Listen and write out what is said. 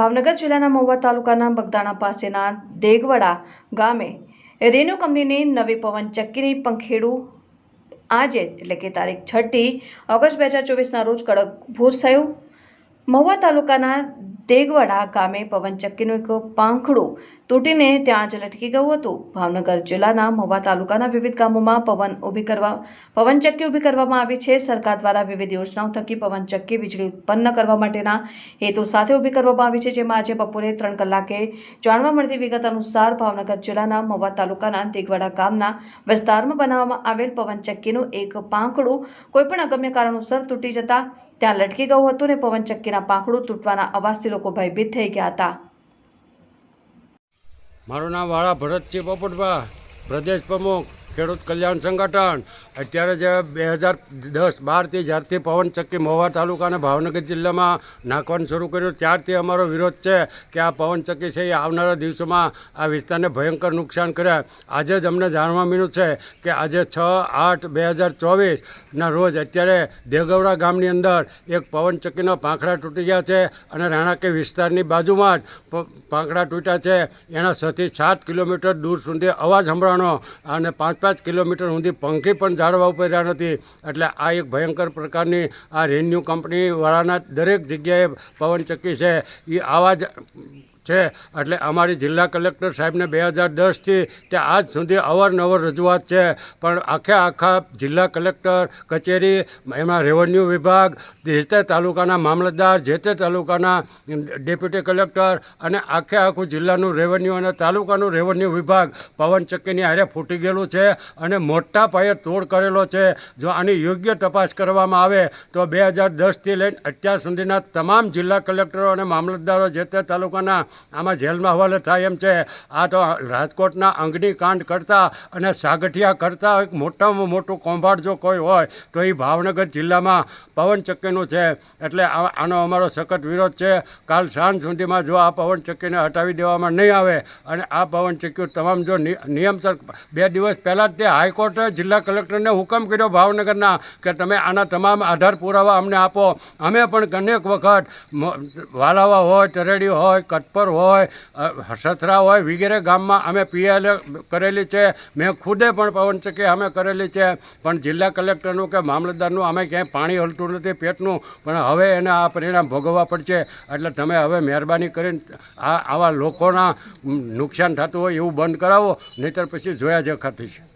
ભાવનગર જિલ્લાના મહુવા તાલુકાના બગદાણા પાસેના દેગવડા ગામે રેનો કંપનીની નવી પવન ચક્કીની પંખેડું આજે, એટલે કે તારીખ છઠ્ઠી ઓગસ્ટ બે હજાર ચોવીસના રોજ કડક ભૂસ થયું. મહુવા તાલુકાના દેગવડા ગામે પવનચક્કીનું એક પાંખડું તૂટીને ત્યાં જ લટકી ગયું હતું. ભાવનગર જિલ્લાના મહુવા તાલુકાના વિવિધ ગામોમાં પવન ઊભી કરવા પવનચક્કી ઊભી કરવામાં આવી છે. સરકાર દ્વારા વિવિધ યોજનાઓ થકી પવનચક્કી વીજળી ઉત્પન્ન કરવા માટેના હેતુ સાથે ઊભી કરવામાં આવી છે, જેમાં આજે બપોરે ત્રણ કલાકે જાણવા મળતી વિગત અનુસાર ભાવનગર જિલ્લાના મહુવા તાલુકાના દેગવાડા ગામના વિસ્તારમાં બનાવવામાં આવેલ પવનચક્કીનું એક પાંખડું કોઈપણ અગમ્ય કારણોસર તૂટી જતા ત્યાં લટકી ગયું હતું ને પવનચક્કીના પાંખડું તૂટવાના અવાજથી લોકો ભયભીત થઈ ગયા હતા. મારું નામ વાળા ભરતજી પોપટભા, પ્રદેશ પ્રમુખ. ખેડૂત કલ્યાણ સંગઠન. અત્યારે જે બે હજાર દસ, બારથી જ્યારથી પવનચક્કી મહુવા તાલુકાને ભાવનગર જિલ્લામાં નાખવાનું શરૂ કર્યું, ત્યારથી અમારો વિરોધ છે કે આ પવનચક્કી છે એ આવનારા દિવસોમાં આ વિસ્તારને ભયંકર નુકસાન કર્યા આજે જ અમને જાણવા મળ્યું છે કે આજે છ આઠ બે હજાર ચોવીસના રોજ અત્યારે દેગવડા ગામની અંદર એક પવનચક્કીના પાંખડા તૂટી ગયા છે અને રાણાકી વિસ્તારની બાજુમાં જ પાંખડા તૂટ્યા છે. એના છથી સાત કિલોમીટર દૂર સુધી અવાજ સંભળાણો અને પાંચ પાંચ કિલોમીટર સુધી પંખી પણ જાળવા ઉપર રહ્યા નથી. એટલે આ એક ભયંકર પ્રકારની આ રેન્યુ કંપનીવાળાના દરેક જગ્યાએ પવનચક્કી છે. એ આવા જ છે. એટલે અમારી જિલ્લા કલેક્ટર સાહેબને બે હજાર દસથી તે આજ સુધી અવારનવાર રજૂઆત છે. પણ આખે આખા જિલ્લા કલેક્ટર, કચેરી, એમાં રેવન્યુ વિભાગ, જે તે તાલુકાના મામલતદાર, જે તે તાલુકાના ડેપ્યુટી કલેક્ટર અને આખે આખું જિલ્લાનું રેવન્યુ અને તાલુકાનું રેવન્યુ વિભાગ પવનચક્કીની હારે ફૂટી ગયેલું છે અને મોટા પાયે તોડ કરેલો છે. જો આની યોગ્ય તપાસ કરવામાં આવે તો બે હજાર દસથી લઈને અત્યાર સુધીના તમામ જિલ્લા કલેક્ટરો અને મામલતદારો જે તે તાલુકાના આમાં જેલમાં હવાલે થાય એમ છે. આ તો રાજકોટના અંગનીકાંડ કરતા અને સાગઠિયા કરતા એક મોટામાં મોટું કૌભાંડ જો કોઈ હોય, તો એ ભાવનગર જિલ્લામાં પવનચક્કીનું છે. એટલે આનો અમારો સખત વિરોધ છે. કાલ સાંજ સુધીમાં જો આ પવનચક્કીને હટાવી દેવામાં નહીં આવે અને આ પવનચક્કી તમામ જો નિયમસર બે દિવસ પહેલાં જ તે હાઈકોર્ટે જિલ્લા કલેક્ટરને હુકમ કર્યો ભાવનગરના કે તમે આના તમામ આધાર પુરાવા અમને આપો. અમે પણ અનેક વખત વાલાવા હોય તરેડી હોય કટપર હોય અ, સથરા હોય વગેરે ગામમાં અમે પીએલ કરેલી છે. મેં ખુદે પણ પવનચક્કી અમે કરેલી છે. પણ જિલ્લા કલેક્ટરનું કે મામલતદારનું અમે ક્યાંય પાણી હલતું નથી પેટનું. પણ હવે એને આ પરિણામ ભોગવવા પડશે. એટલે તમે હવે મહેરબાની કરીને આ આવા લોકોના નુકસાન થતું હોય એવું બંધ કરાવો. નહીંતર પછી જોયા જે ખાતી છે.